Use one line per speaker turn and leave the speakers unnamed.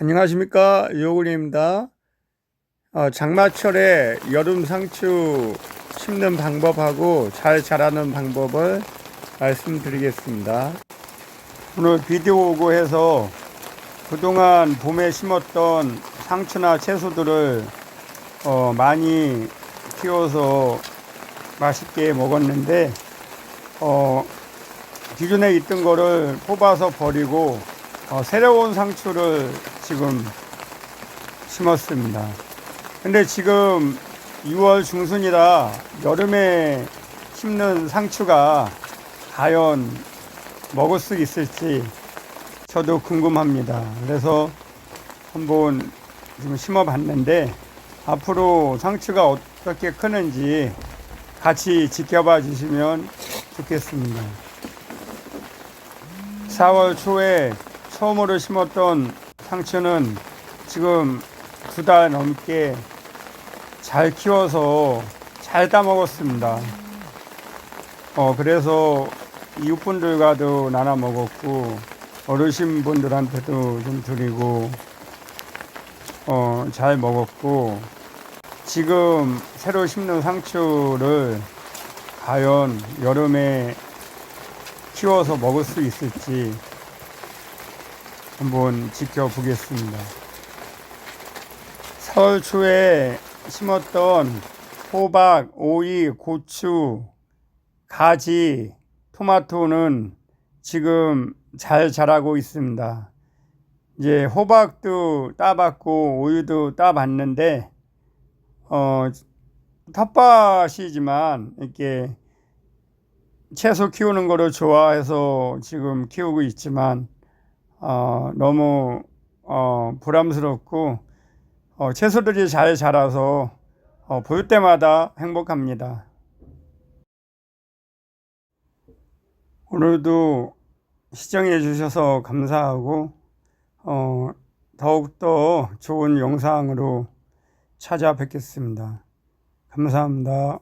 안녕하십니까 요구리입니다. 어, 장마철에 여름 상추 심는 방법하고 잘 자라는 방법을 말씀드리겠습니다. 오늘 비디오 오고 해서 그동안 봄에 심었던 상추나 채소들을 어, 많이 키워서 맛있게 먹었는데 어, 기존에 있던 거를 뽑아서 버리고 어, 새로운 상추를 지금 심었습니다. 근데 지금 6월 중순이라 여름에 심는 상추가 과연 먹을 수 있을지 저도 궁금합니다. 그래서 한번 지금 심어 봤는데 앞으로 상추가 어떻게 크는지 같이 지켜봐 주시면 좋겠습니다. 4월 초에 처음으로 심었던 상추는 지금 두 달 넘게 잘 키워서 잘 따먹었습니다. 어, 그래서 이웃분들과도 나눠 먹었고, 어르신분들한테도 좀 드리고, 어, 잘 먹었고, 지금 새로 심는 상추를 과연 여름에 키워서 먹을 수 있을지 한번 지켜보겠습니다. 4월 초에 심었던 호박, 오이, 고추, 가지, 토마토는 지금 잘 자라고 있습니다. 이제 호박도 따봤고 오이도 따봤는데 어 텃밭이지만 이렇게 채소 키우는 거를 좋아해서 지금 키우고 있지만 어, 너무 어, 부담스럽고 어, 채소들이 잘 자라서 어, 볼 때마다 행복합니다. 오늘도 시청해 주셔서 감사하고 어, 더욱더 좋은 영상으로 찾아뵙겠습니다. 감사합니다.